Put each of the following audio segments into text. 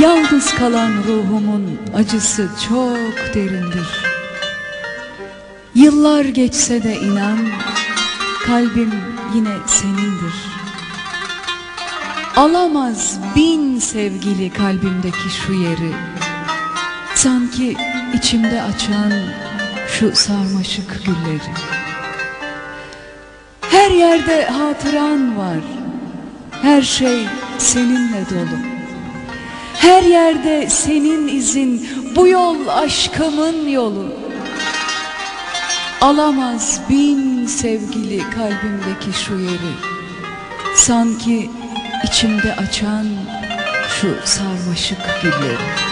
Yalnız kalan ruhumun acısı çok derindir. Yıllar geçse de inan, kalbim yine senindir. Alamaz bin sevgili kalbimdeki şu yeri. Sanki içimde açan şu sarmaşık gülleri. Her yerde hatıran var, her şey seninle dolu. Her yerde senin izin, bu yol aşkımın yolu. Alamaz bin sevgili kalbimdeki şu yeri. Sanki içimde açan şu sarmaşık gülleri.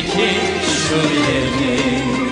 Kalbimdeki şu yeri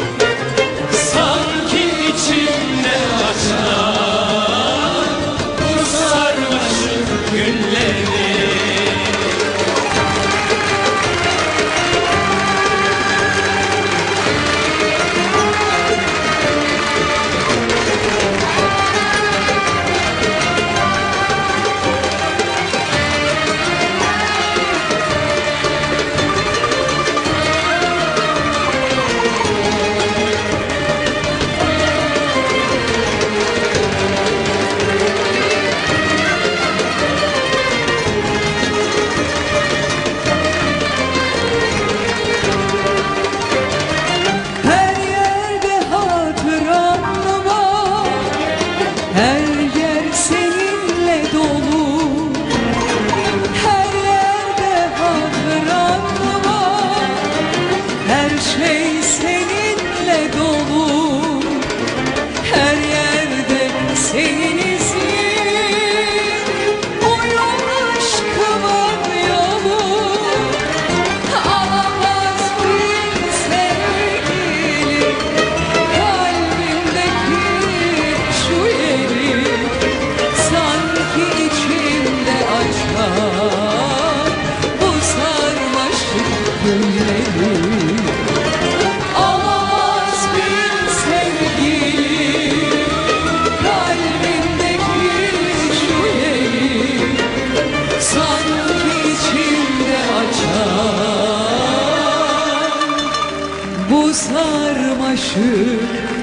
sarmaşık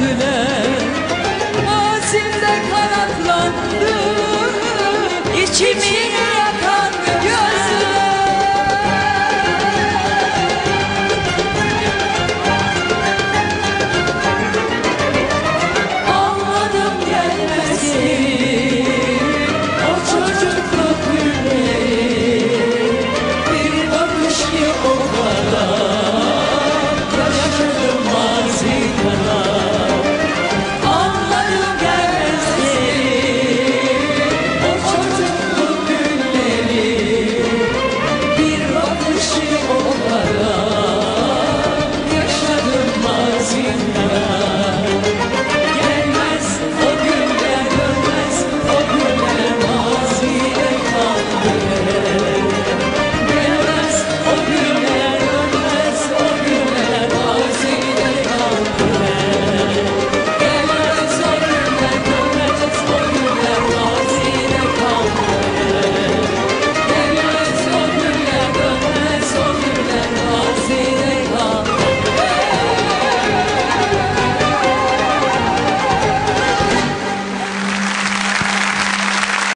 yüzüne Azimde kanatlandı. İçimin